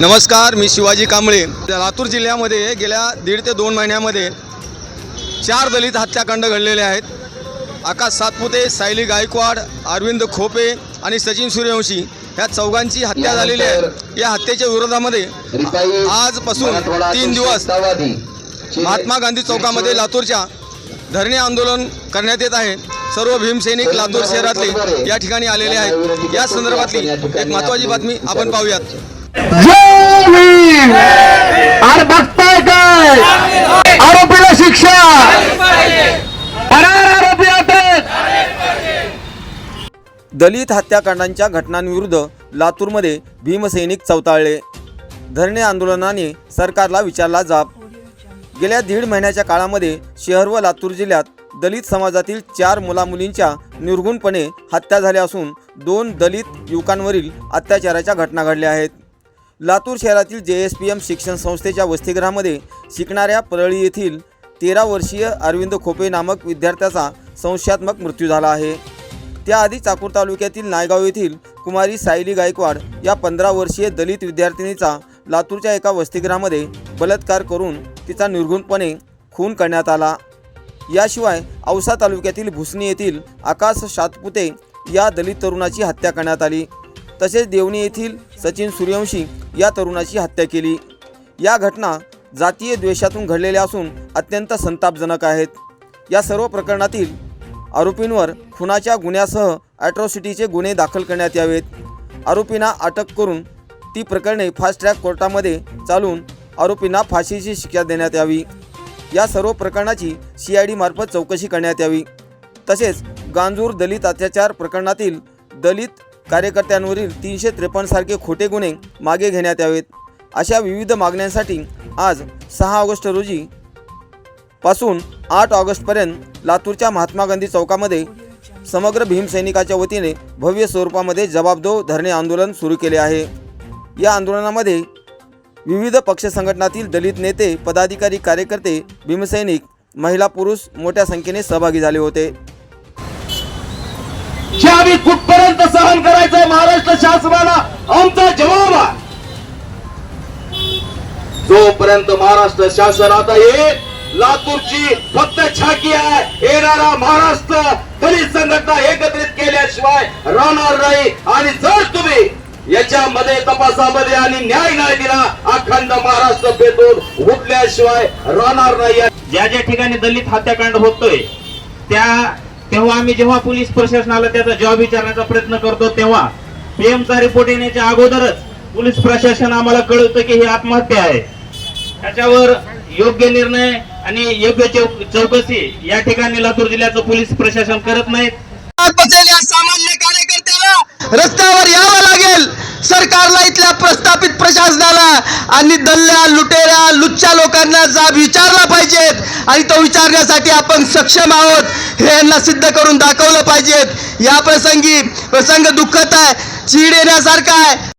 नमस्कार मी शिवाजी कांबळे. लातूर जिल्ह्यामध्ये गेल्या दीड ते दोन महिन्यामध्ये चार दलित हत्याकांड घडलेले आहेत. आकाश सातपुते सायली गायकवाड अरविंद खोपे आणि सचिन सूर्यवंशी ह्या चौघांची हत्या झालेली आहे. या हत्येच्या विरोधामध्ये आजपासून तीन दिवस महात्मा गांधी चौकामध्ये लातूरच्या धरणे आंदोलन करण्यात येत आहे. सर्व भीमसैनिक लातूर शहरातले या ठिकाणी आलेले आहेत. या संदर्भातली एक महत्त्वाची बातमी आपण पाहूयात. अरे बघताय काय? आरोपीला शिक्षा! आरोपी दलित हत्याकांडांच्या घटनांविरुद्ध लातूरमध्ये भीमसैनिक चौताळले धरणे आंदोलनाने सरकारला विचारला जाब. गेल्या दीड महिन्याच्या काळामध्ये शहर व लातूर जिल्ह्यात दलित समाजातील चार मुलामुलींच्या निर्गुणपणे हत्या झाल्या असून दोन दलित युवकांवरील अत्याचाराच्या घटना घडल्या आहेत. लातूर शहरातील जे एस पी एम शिक्षण संस्थेच्या वसतिगृहामध्ये शिकणाऱ्या परळी येथील तेरा वर्षीय अरविंद खोपे नामक विद्यार्थ्याचा संशयात्मक मृत्यू झाला आहे. त्याआधी चाकूर तालुक्यातील नायगाव येथील कुमारी सायली गायकवाड या पंधरा वर्षीय दलित विद्यार्थिनीचा लातूरच्या एका वसतिगृहामध्ये बलात्कार करून तिचा निर्घुणपणे खून करण्यात आला. याशिवाय औसा तालुक्यातील भुसणी येथील आकाश सातपुते या दलित तरुणाची हत्या करण्यात आली. तसेच देवणी येथील सचिन सूर्यवंशी या तरुणाची हत्या केली. या घटना जातीय द्वेषातून घडलेल्या असून अत्यंत संतापजनक आहेत. या सर्व प्रकरणातील आरोपींवर खुनाच्या गुन्ह्यासह ॲट्रॉसिटीचे गुन्हे दाखल करण्यात यावेत. आरोपींना अटक करून ती प्रकरणे फास्ट ट्रॅक कोर्टामध्ये चालून आरोपींना फाशीची शिक्षा देण्यात यावी. या सर्व प्रकरणाची सी आय डी मार्फत चौकशी करण्यात यावी. तसेच गांजूर दलित अत्याचार प्रकरणातील दलित कार्यकर्त्यांवरील तीनशे त्रेपन्न सारखे खोटे गुन्हे मागे घेण्यात यावेत. अशा विविध मागण्यांसाठी आज सहा ऑगस्ट रोजी पासून आठ ऑगस्टपर्यंत लातूरच्या महात्मा गांधी चौकामध्ये समग्र भीमसैनिकाच्या वतीने भव्य स्वरूपामध्ये जबाबदो धरणे आंदोलन सुरू केले आहे. या आंदोलनामध्ये विविध पक्ष संघटनातील दलित नेते पदाधिकारी कार्यकर्ते भीमसैनिक महिला पुरुष मोठ्या संख्येने सहभागी झाले होते. कुठपर्यंत सहन करायचं महाराष्ट्र शासनाला. आमचा जबाब आहे. जोपर्यंत महाराष्ट्र शासन आता येईल लातूरची फक्त छाकी आहे. येणारा महाराष्ट्र दलित संघटना एकत्रित केल्याशिवाय राहणार नाही. आणि जर तुम्ही याच्यामध्ये तपासामध्ये आणि न्याय नाही दिला अखंड महाराष्ट्र पेटून उठल्याशिवाय राहणार नाही. ज्या ज्या ठिकाणी दलित हत्याकांड होतोय त्या तेव्हा आम्ही जेव्हा पोलीस प्रशासनाला त्याचा जॉब विचारण्याचा प्रयत्न करतो तेव्हा पीएमचा रिपोर्ट येण्याच्या अगोदरच पोलीस प्रशासन आम्हाला कळवतं की ही आत्महत्या आहे. त्याच्यावर योग्य निर्णय आणि योग्य चौकशी या ठिकाणी लातूर जिल्ह्याचं पोलीस प्रशासन करत नाहीत. बसलेल्या सामान्य कार्यकर्त्याला रस्त्यावर यावं लागेल. सरकारला इथल्या प्रस्थापित प्रशासनाला आणि दल्ल्या लुटेऱ्या लुच्च्या लोकांना जाब विचारला पाहिजेत. आणि तो विचारण्यासाठी आपण सक्षम आहोत. हे यांना सिद्ध करून दाखवलं पाहिजेत. या प्रसंगी प्रसंग दुःखत आहे. चीड येण्यासारखा आहे.